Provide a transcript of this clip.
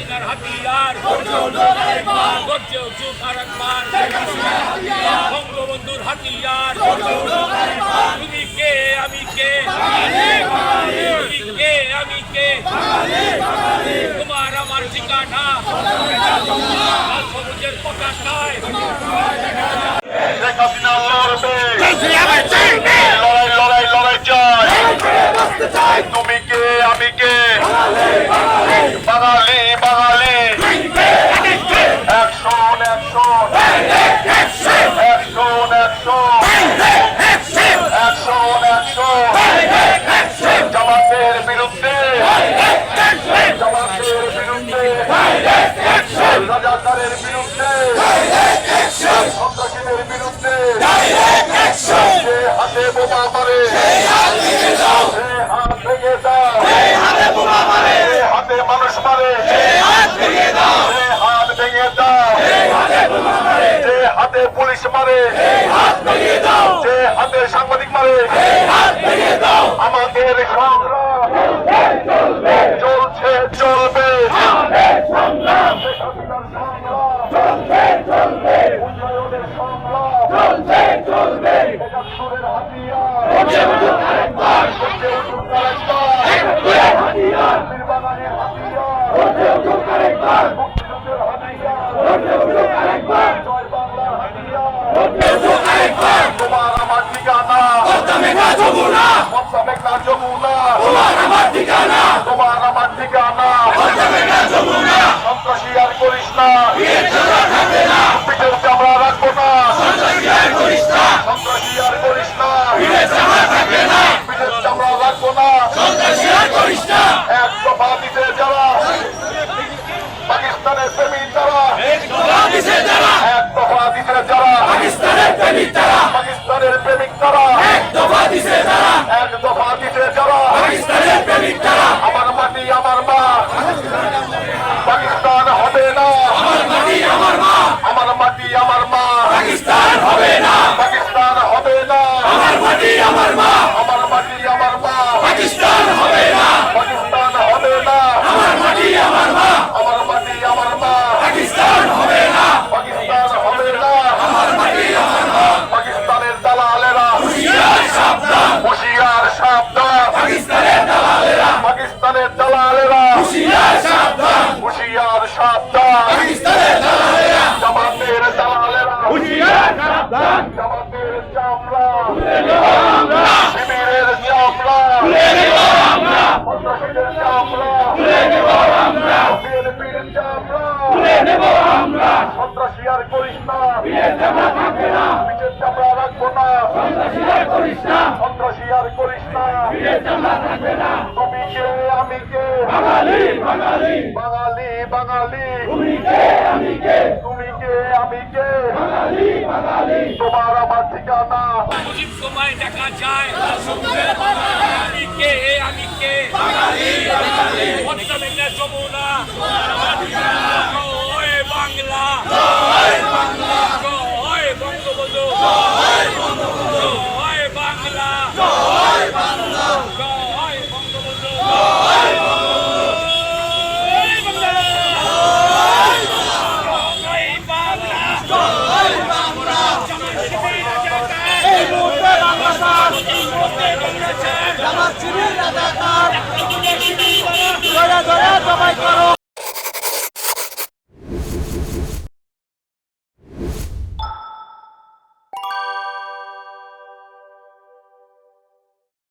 হাসিনার হাতিয়ার গর্জে উঠুক আর একবার। বঙ্গবন্ধুর হাতিয়ার তুমি কে আমি কে? তুমি কে আমি কে? তোমার আমার ঠিকানা। সবুজের পতাকায়। তুমি কে? আমি কে? বাঙালি বাঙালি। যে হাতে সাংবাদিক মারে। আমাদের চলছে চলবে। শেখ হাসিনার সংগ্রাম উন্নয়নের সংগ্রাম একাত্তরের হাতিয়ার গর্জে উঠুক আরেকবার। বীরবাঙালির হাতিয়ার মুক্তিযুদ্ধের হাতিয়ার জয় বাংলার হাতিয়ার তোমার আমার ঠিকানা পদ্মা মেঘনা যমুনা তোমার আমার ঠিকানা সন্ত্রাসী আর করিস না সন্ত্রাসী আর করিস না পিঠের চামড়া রাখব না এক দফা দিতে যারা পাকিস্তানের প্রেমী তারা এক দফা দিতে যারা পাকিস্তানের প্রেমিক তারা এক দফা দিতে যারা আমার মাটি আমার মা পাকিস্তান হবে না আমার মাটি আমার মা আমার মাটি আমার মা পাকিস্তান হবে না পাকিস্তান হবে না আমার মাটি আমার মা। আমার মাটি আমার মা। পাকিস্তান হবে না। পাকিস্তান হবে না। আমার মাটি আমার মা। আমার মাটি আমার মা। পাকিস্তান হবে না। পাকিস্তান হবে না। আমার মাটি আমার মা। পাকিস্তানের দালালেরা। হুশিয়ার সাবধান। হুশিয়ার সাবধান। পাকিস্তানের দালালেরা। পাকিস্তানের দালালেরা। হুশিয়ার সাবধান। হুশিয়ার সাবধান। পাকিস্তানের দালালেরা। জামাতের দালালেরা। হুশিয়ার সাবধান। জামাতের চামড়া তুলে নেব আমরা শিবিরের চামড়া তুলে নেব আমরা সন্ত্রাসীদের চামড়া তুলে নেব আমরা চামড়া তুলে নেব আমরা সন্ত্রাসী আর করিস না চামড়া থাকবে না পিঠের চামড়া রাখব না সন্ত্রাসী আর করিস না সন্ত্রাসী আর করিস না পিঠের চামড়া থাকবে না তুমি কে আমি কে বাঙালি বাঙালি বাঙালি বাঙালি তুমি কে আমি কে তুমি কে আমি কে বাঙালি বাঙালি তোমার আমার ঠিকানা সময় দেখা যায়। Jumhuriyet!